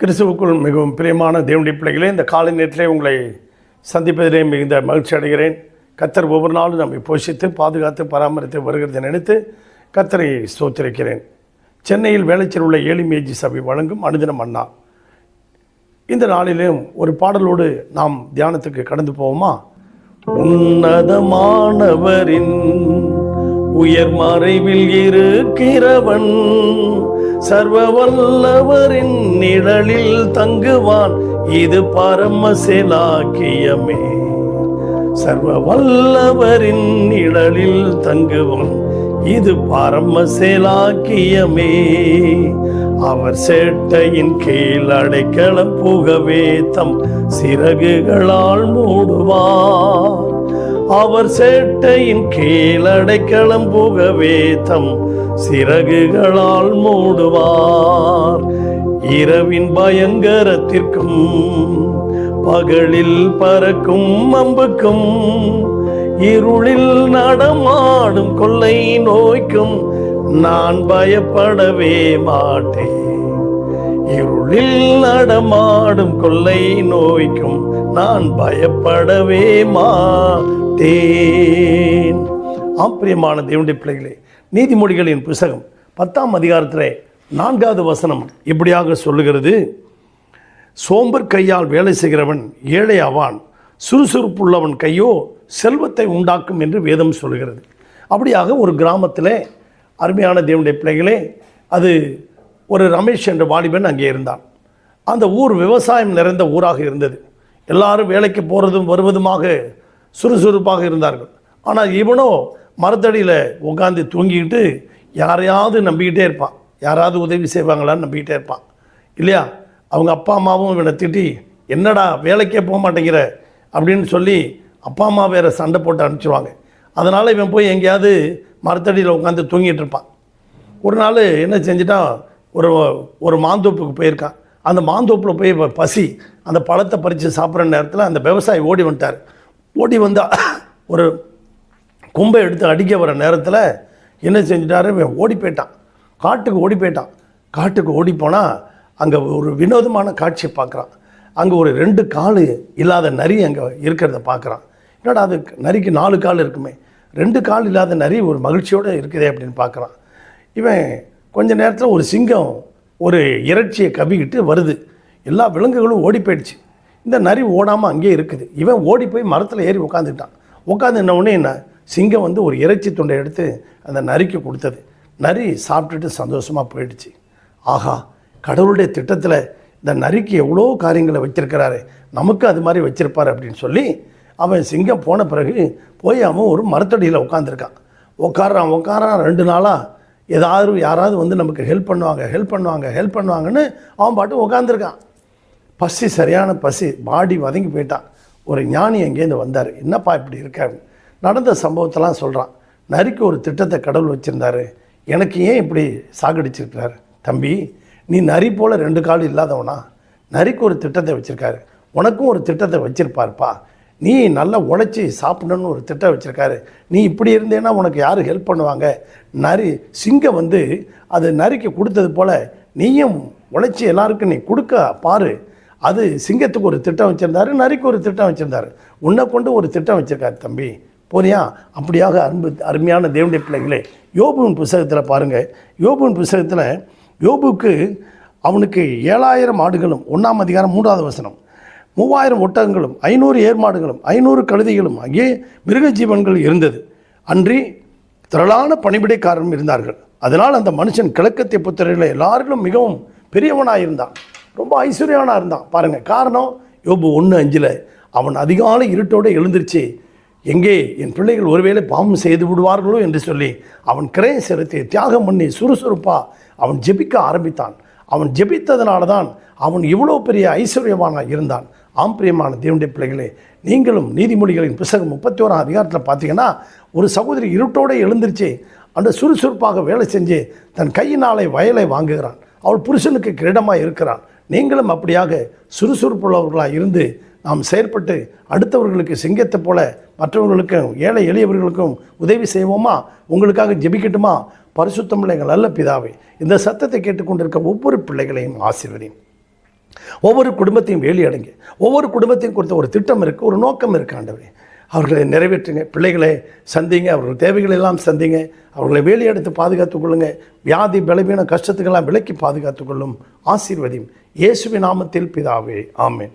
கிறிஸ்துவுக்குள் மிகவும் பிரியமான தேவனுடைய பிள்ளைகளே இந்த காலை நேரத்திலே உங்களை சந்திப்பதிலே மிகுந்த மகிழ்ச்சி அடைகிறேன். கத்தர் ஒவ்வொரு நாளும் நம்மை போஷித்து பாதுகாத்து பராமரித்து வருகிறதை நினைத்து கத்தரை ஸ்தோத்திரிக்கிறேன். சென்னையில் வேலைச்சல் உள்ள ஏழிமேஜி சபை வழங்கும் அனுதினம் அண்ணா. இந்த நாளிலும் ஒரு பாடலோடு நாம் தியானத்துக்கு கடந்து போவோமா? உன்னதமானவரின் உயர் மறைவில் இருக்கிறவன் சர்வ வல்லவரின் நிழலில் தங்குவான். இது பரமசிலாக்கியமே சர்வ வல்லவரின் நிழலில் தங்குவான். இது பரமசிலாக்கியமே அவர் சேட்டையின் கீழ் அடைக்கலம் புகவே தம் சிறகுகளால் மூடுவார். அவர் சேட்டையின் கீழ் அடைக்கலம் புகவே தம் சிறகுகளால் மூடுவார். இரவின் பயங்கரத்திற்கும் பகலில் பறக்கும் அம்புக்கும் இருளில் நடமாடும் கொள்ளை நோய்க்கும் நான் பயப்படவே மாட்டேன். இருளில் நடமாடும் கொள்ளை நோய்க்கும் நான் பயப்படவே மாட்டேன். ஆப்பிரியமான தேவனுடைய பிள்ளைகளே நீதிமொழிகளின் புஸ்தகம் பத்தாம் அதிகாரத்தில் நான்காவது வசனம் இப்படியாக சொல்லுகிறது. சோம்பர் கையால் வேலை செய்கிறவன் ஏழை ஆவான் சுறுசுறுப்புள்ளவன் கையோ செல்வத்தை உண்டாக்கும் என்று வேதம் சொல்கிறது அப்படியாக ஒரு கிராமத்தில் அருமையான தேவனுடைய பிள்ளைகளே அது ஒரு ரமேஷ் என்ற வாலிபன் அங்கே இருந்தான். அந்த ஊர் விவசாயம் நிறைந்த ஊராக இருந்தது. எல்லாரும் வேலைக்கு போகிறதும் வருவதுமாக சுறுசுறுப்பாக இருந்தார்கள். ஆனால் இவனோ மரத்தடியில் உட்காந்து தூங்கிக்கிட்டு யாரையாவது நம்பிக்கிட்டே இருப்பான். யாராவது உதவி செய்வாங்களான்னு நம்பிக்கிட்டே இருப்பான். இல்லையா? அவங்க அப்பா அம்மாவும் இவனை திட்டி என்னடா வேலைக்கே போக மாட்டேங்கிற? அப்படின்னு சொல்லி அப்பா அம்மா வேறு சண்டை போட்டு அனுப்பிச்சிருவாங்க. அதனால் இவன் போய் எங்கேயாவது மரத்தடியில் உட்காந்து தூங்கிட்டு இருப்பான். ஒரு நாள் என்ன செஞ்சிட்டான் ஒரு ஒரு மாந்தோப்புக்கு போயிருக்கான். அந்த மாந்தோப்பில் போய் பசி அந்த பழத்தை பறித்து சாப்பிட்ற நேரத்தில் அந்த விவசாயி ஓடி வந்துட்டார். ஓடி வந்தால் ஒரு கும்பை எடுத்து அடிக்க வர நேரத்தில் என்ன செஞ்சிட்டாரு? இவன் ஓடி போயிட்டான். காட்டுக்கு ஓடி போயிட்டான். காட்டுக்கு ஓடி போனால் அங்கே ஒரு வினோதமான காட்சியை பார்க்குறான். அங்கே ஒரு ரெண்டு கால் இல்லாத நரி அங்கே இருக்கிறத பார்க்குறான். என்னடா அது நரிக்கு நாலு கால் இருக்குமே. ரெண்டு கால் இல்லாத நரி ஒரு மகிழ்ச்சியோடு இருக்குதே அப்படின்னு பார்க்குறான். இவன் கொஞ்ச நேரத்தில் ஒரு சிங்கம் ஒரு இறைச்சியை கவிக்கிட்டு வருது. எல்லா விலங்குகளும் ஓடி போயிடுச்சு. இந்த நரி ஓடாமல் அங்கேயே இருக்குது. இவன் ஓடி போய் மரத்தில் ஏறி உட்காந்துட்டான் உட்காந்து உடனே என்ன? சிங்கம் வந்து ஒரு இறைச்சி துண்டை எடுத்து அந்த நரிக்கு கொடுத்தது. நரி சாப்பிட்டுட்டு சந்தோஷமாக போயிடுச்சு. ஆஹா கடவுளுடைய திட்டத்தில் இந்த நரிக்கு எவ்வளோ காரியங்களை வச்சிருக்கிறாரு. நமக்கு அது மாதிரி வச்சிருப்பார் அப்படின்னு சொல்லி அவன் சிங்கம் போன பிறகு போய் அவன் ஒரு மரத்தடியில் உட்காந்துருக்கான் உட்காரான் உட்காரான் ரெண்டு நாளாக ஏதாவது யாராவது வந்து நமக்கு ஹெல்ப் பண்ணுவாங்க ஹெல்ப் பண்ணுவாங்க ஹெல்ப் பண்ணுவாங்கன்னு அவன் பாட்டு உட்காந்துருக்கான் பசி சரியான பசி. பாடி வதங்கி போயிட்டான். ஒரு ஞானி அங்கேருந்து வந்தார். என்னப்பா இப்படி இருக்காரு நடந்த சம்பவத்தெல்லாம் சொல்கிறான் நரிக்கு ஒரு திட்டத்தை கடவுள் வச்சுருந்தாரு. எனக்கு ஏன் இப்படி சாகடிச்சிருக்கிறாரு? தம்பி நீ நரி போல் ரெண்டு கால் இல்லாதவனா? நரிக்கு ஒரு திட்டத்தை வச்சுருக்காரு. உனக்கும் ஒரு திட்டத்தை வச்சுருப்பாருப்பா. நீ நல்லா உழைச்சி சாப்பிடணும்னு ஒரு திட்டம் வச்சுருக்காரு. நீ இப்படி இருந்தேன்னா உனக்கு யார் ஹெல்ப் பண்ணுவாங்க? நரி சிங்கம் வந்து அது நரிக்கு கொடுத்தது போல் நீயும் உழைச்சி எல்லாருக்கும் நீ கொடுக்க பாரு. அது சிங்கத்துக்கு ஒரு திட்டம் வச்சுருந்தாரு நரிக்கு ஒரு திட்டம் வச்சுருந்தாரு. உன்னை கொண்டு ஒரு திட்டம் வச்சுருக்காரு தம்பி. போறியா அப்படியாக அன்பு அருமையான தேவனுடைய பிள்ளைகளே யோபுவின் புஸ்தகத்தில் பாருங்கள் யோபுவின் புஸ்தகத்தில் யோபுக்கு அவனுக்கு ஏழாயிரம் ஆடுகளும் ஒன்றாம் அதிகாரம் மூன்றாவது வசனம். மூவாயிரம் ஒட்டகங்களும் ஐநூறு ஏர்மாடுகளும் ஐநூறு கழுதைகளும் ஆகிய மிருக ஜீவன்கள் இருந்தது. அன்றி திரளான பணிபிடைக்காரரும் இருந்தார்கள். அதனால் அந்த மனுஷன் கிழக்கத்திய புத்திரர்கள் எல்லாரிலும் மிகவும் பெரியவனாக இருந்தான் ரொம்ப ஐஸ்வர்யவனாக இருந்தான். பாருங்கள் காரணம் யோபு ஒன்று அஞ்சில் அவன் அதிகாலை இருட்டோடு எழுந்திருச்சு எங்கே என் பிள்ளைகள் ஒருவேளை பாவம் செய்து விடுவார்களோ என்று சொல்லி அவன் கிரைய செலுத்தி தியாகம் பண்ணி சுறுசுறுப்பாக அவன் ஜெபிக்க ஆரம்பித்தான். அவன் ஜெபித்ததுனால தான் அவன் இவ்வளோ பெரிய ஐஸ்வர்யவானாக இருந்தான். ஆம் பிரியமான தேவனுடைய பிள்ளைகளே நீங்களும் நீதிமொழிகளின் புஸ்தகம் முப்பத்தி ஓராம் அதிகாரத்தில் பார்த்தீங்கன்னா ஒரு சகோதரி இருட்டோடு எழுந்திருச்சு அந்த சுறுசுறுப்பாக வேலை செஞ்சு தன் கையினாலே வயலை வாங்குகிறான். அவள் புருஷனுக்கு கிரீடமாக இருக்கிறான். நீங்களும் அப்படியாக சுறுசுறுப்புள்ளவர்களாக இருந்து நாம் செயற்பட்டு அடுத்தவர்களுக்கு சிங்கத்தை போல மற்றவர்களுக்கும் ஏழை எளியவர்களுக்கும் உதவி செய்வோமா? உங்களுக்காக ஜெபிக்கட்டுமா? பரிசுத்தமுள்ள எங்கள் நல்ல பிதாவே இந்த சத்தத்தை கேட்டுக்கொண்டிருக்க ஒவ்வொரு பிள்ளைகளையும் ஆசிர்வதியும் ஒவ்வொரு குடும்பத்தையும் வேலி அடைங்க. ஒவ்வொரு குடும்பத்தையும் கொடுத்த ஒரு திட்டம் இருக்குது ஒரு நோக்கம் இருக்கு ஆண்டவரே. அவர்களை நிறைவேற்றுங்க. பிள்ளைகளை சந்திங்க அவர்கள் தேவைகளை எல்லாம் சந்திங்க. அவர்களை வேலி எடுத்து பாதுகாத்துக் கொள்ளுங்க. வியாதி பலவீன கஷ்டத்துக்கெல்லாம் விலக்கி பாதுகாத்துக் கொள்ளும் ஆசீர்வதியும் இயேசுவின் நாமத்தில் பிதாவே. ஆமேன்.